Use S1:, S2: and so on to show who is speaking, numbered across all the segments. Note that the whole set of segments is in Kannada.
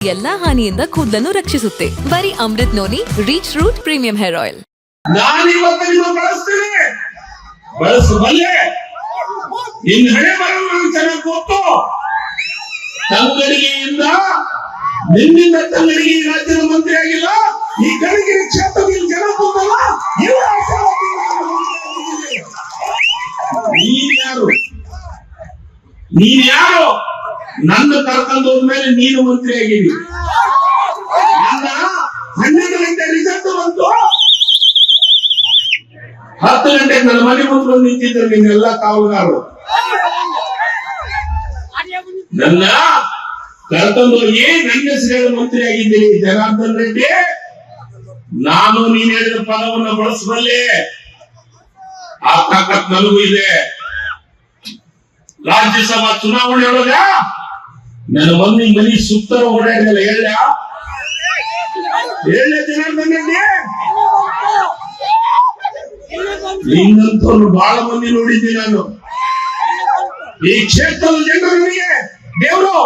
S1: ಎಲ್ಲಾ ಹಾನಿಯಿಂದ ಕೂದಲನ್ನು ರಕ್ಷಿಸುತ್ತೆ. ಬರೀ Amrut noni reach root premium hair oil
S2: ತಂಗಡಿಗೆಯಿಂದ ನಿನ್ನಿಂದ ತಂಗಡಿಗೆ ರಾಜ್ಯದ ಮಂತ್ರಿ ಆಗಿಲ್ಲ. ಈ ಗಡಿಗೆ ಕ್ಷೇತ್ರದಲ್ಲಿ ಜನ ಬಂದಲ್ಲ. ನೀನ್ ಯಾರು? ನೀನ್ ಯಾರು? ನನ್ನ ಕರ್ಕೊಂಡು ಹೋದ್ಮೇಲೆ ನೀನು ಮಂತ್ರಿ ಆಗಿದ್ದಿ ನನ್ನ ಹನ್ನೆರಡು ಗಂಟೆ ರಿಸಲ್ಟ್ ಬಂತು. ಹತ್ತು ಗಂಟೆಗೆ ನನ್ನ ಮನೆ ಮುಂದೆ ನಿಂತಿದ್ದರು ನಿನ್ನೆಲ್ಲ ಕಾವಲುಗಾರರು. ನನ್ನ ಕರ್ಕೊಂಡು ಹೋಗಿ ನನ್ನ ಹೆಸರು ಮಂತ್ರಿ ಆಗಿದ್ದೀನಿ ಜನಾರ್ದನ್ ರೆಡ್ಡಿ. ನಾನು ನೀನ್ ಹೇಳಿದ ಪದವನ್ನು ಬಳಸಬಲ್ಲೆ. ಆ ತಾಕತ್ ನನಗೂ ಇದೆ. ರಾಜ್ಯಸಭಾ ಚುನಾವಣೆ ಒಳಗ ನನ್ನ ಈ ಮನಿ ಸುತ್ತರ ಓಡಾಡಿದಲ್ಲ ಹೇಳ ಹೇಳ ಜನಾರ್ದನ್ ನಿನ್ನಂತವ್ರು ಬಹಳ ಮಂದಿ ನೋಡಿದ್ದೀನಿ ನಾನು. ಈ ಕ್ಷೇತ್ರದ ಜನರು ನಿಮಗೆ, ದೇವರು.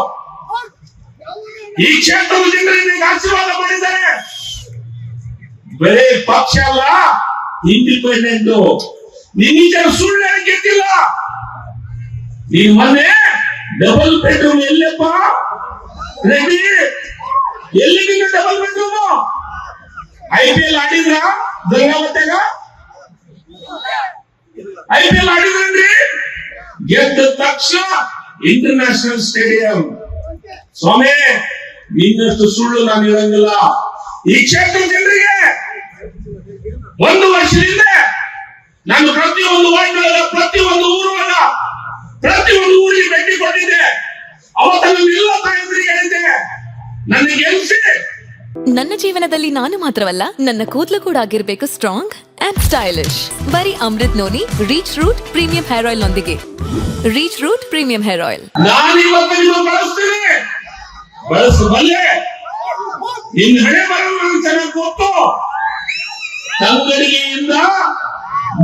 S2: ಈ ಕ್ಷೇತ್ರದ ಜನರು ನಿನಗೆ ಆಶೀರ್ವಾದ ಮಾಡಿದ್ದಾರೆ. ಬರೇ ಪಕ್ಷ ಅಲ್ಲ ಇಂಡಿಪೆಂಡೆಂಟ್ ನಿನ್ನ ಸುಳ್ಳು ಗೆದ್ದಿಲ್ಲ ನೀ ಮೊನ್ನೆ ಡಬಲ್ ಬೆಡ್ರೂಮ್ ಎಲ್ಲಪ್ಪ ರೆಡಿ ಎಲ್ಲಿ double bedroom I P L ಆಡಿದ್ರ? ಗಂಗಾವತ್ಯಾಗ ಐ ಪಿ ಎಲ್ ಆಡಿದ್ರಿ ಗೆದ್ದ ತಕ್ಷಣ ಇಂಟರ್ನ್ಯಾಷನಲ್ ಸ್ಟೇಡಿಯಂ ಸ್ವಾಮಿ ನಿನ್ನಷ್ಟು ಸುಳ್ಳು ನಾನು ಹೇಳಂಗಿಲ್ಲ. ಈ ಕ್ಷೇತ್ರ ಜನರಿಗೆ ಒಂದು ವರ್ಷದಿಂದ ನಾನು ಪ್ರತಿಯೊಂದು ವಾರ್ಡ್ನೊಳಗ ಪ್ರತಿಯೊಂದು ಊರೊಳಗ ಪ್ರತಿಯೊಂದು ಊರಿಗೆ ಭೇಟಿ ಕೊಟ್ಟಿದ್ದೆ ಅವತ್ತ ನಾನು ತಾಯಂದ್ರಿಗೆ ಹೇಳಿದ್ದೆ. ನನಗೆ ಗೆಲ್ಸಿ.
S1: ನನ್ನ ಜೀವನದಲ್ಲಿ ನಾನು ಮಾತ್ರವಲ್ಲ ನನ್ನ ಕೂದಲು ಕೂಡ ಆಗಿರ್ಬೇಕು ಸ್ಟ್ರಾಂಗ್ ಅಂಡ್ ಸ್ಟೈಲಿಶ್ ಬರೀ Amrut noni reach root premium hair oil ನೊಂದಿಗೆ. Reach root premium hair oil
S2: ನಾನಿವತ್ತು ನಿಮ್ಮ ಬಳಸ್ತೀನಿ ಬಳಸಬಲ್ಲೆ ನಿನ್ನ ಹಣೆ ಬರ ನನಗೆ ಚೆನ್ನಾಗಿ ಗೊತ್ತು. ತಂಗಡಿಗೆಯಿಂದ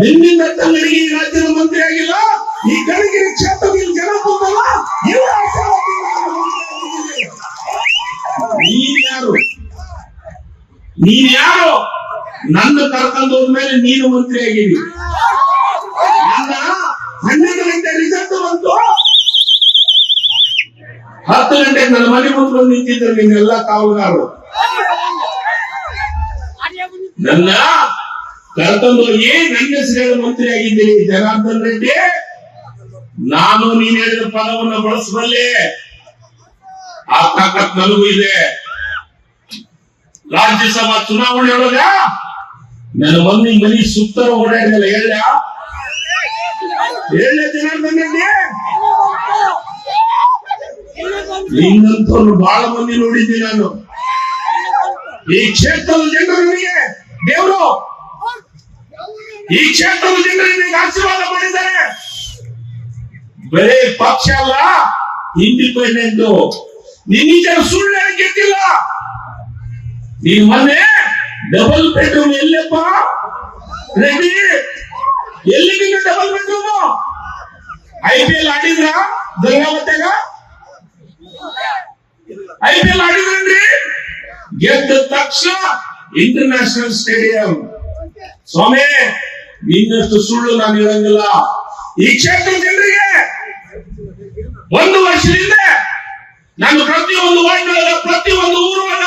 S2: ನಿನ್ನಿಂದ ತಂಗಡಿಗೆ ರಾಜ್ಯದ ಮಂತ್ರಿ ಆಗಿಲ್ಲ. ಈ ಗಡಿಗೆ ಕ್ಷೇತ್ರದಲ್ಲಿ ಜನ ನೀನ್ ಯಾರು ನೀನ್ ಯಾರು ನನ್ನ ಕರ್ಕೊಂಡು ಹೋದ್ಮೇಲೆ ನೀನು ಮಂತ್ರಿ ನನ್ನ ಹನ್ನೆರಡು ಗಂಟೆ ರಿಸಲ್ಟ್ ಬಂತು. ಹತ್ತು ಗಂಟೆಗೆ ನನ್ನ ಮನೆ ಮುಂದೆ ಬಂದು ನಿಂತಿದ್ದರು ನಿನ್ನೆಲ್ಲ ಕಾವಲುಗಾರರು. ನನ್ನ ಕರ್ಕೊಂಡು ಹೋಗಿ ನನ್ನ ಹೆಸರು ಮಂತ್ರಿ ಆಗಿದ್ದೀನಿ ಜನಾರ್ದನ್ ರೆಡ್ಡಿ. ನಾನು ನೀನ್ ಹೇಳಿದ ಪದವನ್ನು ಬಳಸಬಲ್ಲೆ. ಆ ತಾಕತ್ ನನಗೂ ಇದೆ. ರಾಜ್ಯಸಭಾ ಚುನಾವಣೆ ಒಳಗ ನನ್ನ ಮಂದಿ ಮನಿ ಸುತ್ತರ ಓಡಾಡಿದಲ್ಲ ಹೇಳ ನಿನ್ನಂತವ್ರು ಬಹಳ ಮಂದಿ ನೋಡಿದ್ದೀನಿ ನಾನು. ಈ ಕ್ಷೇತ್ರದ ಜನರು ನಿಮಗೆ, ದೇವರು, ಈ ಕ್ಷೇತ್ರದ ಜನರು ನಿನಗೆ ಆಶೀರ್ವಾದ ಮಾಡಿದ್ದಾರೆ. ಬರೇ ಪಕ್ಷ ಅಲ್ಲ ಇಂಡಿಪೆಂಡೆಂಟ್ ನಿನ್ನ ಸುಳ್ಳು ಗೆದ್ದಿಲ್ಲ. ಈ ಮೊನ್ನೆ ಡಬಲ್ ಬೆಡ್ರೂಮ್ ಎಲ್ಲಪ್ಪ ರೆಡಿ ಎಲ್ಲಿ ನಿಮ್ಮ ಡಬಲ್ ಬೆಡ್ರೂಮ್ ಐ ಎಲ್ ಆಡಿದ್ರ? ಗಂಗಾವತ್ಯಾಗ ಐ ಆಡಿದ್ರಿ ಗೆದ್ದ ತಕ್ಷಣ ಇಂಟರ್ನ್ಯಾಷನಲ್ ಸ್ಟೇಡಿಯಂ ಸ್ವಾಮಿ, ಇನ್ನಷ್ಟು ಸುಳ್ಳು ನಾನು ಹೇಳಂಗಿಲ್ಲ. ಈ ಕ್ಷೇತ್ರ ಜನರಿಗೆ ಒಂದು ವರ್ಷದಿಂದ ನಾನು ಪ್ರತಿಯೊಂದು ವಾರ್ಡ್ನೊಳಗ ಪ್ರತಿಯೊಂದು ಊರೊಳಗ